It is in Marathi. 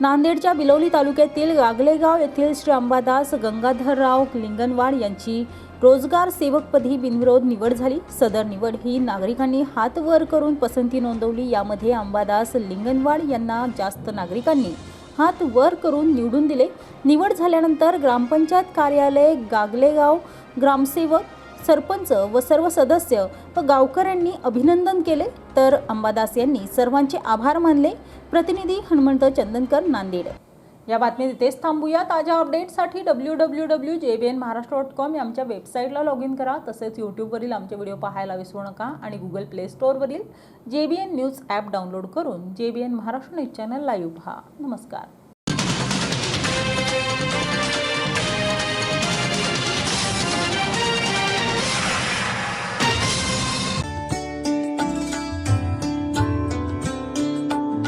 नांदेडच्या बिलोली तालुक्यातील गागलेगाव येथील श्री अंबादास गंगाधरराव लिंगनवाड यांची रोजगार सेवकपदी बिनविरोध निवड झाली. सदर निवड ही नागरिकांनी हात वर करून पसंती नोंदवली. यामध्ये अंबादास लिंगनवाड यांना जास्त नागरिकांनी हात वर करून निवडून दिले. निवड झाल्यानंतर ग्रामपंचायत कार्यालय गागलेगाव ग्रामसेवक सरपंच व सर्व सदस्य व गावकऱ्यांनी अभिनंदन केले. तर अंबादास यांनी सर्वांचे आभार मानले. प्रतिनिधी हनुमंत चंदनकर नांदेड. या बातमीत इथेच थांबूया. ताज्या अपडेटसाठी W W W J B N Maharashtra dot com या आमच्या वेबसाईटला लॉग इन करा. तसेच यूट्यूबवरील आमचे व्हिडिओ पाहायला विसरू नका आणि Google play स्टोअरवरील J B N news app download करून J B N Maharashtra news channel live पहा. नमस्कार.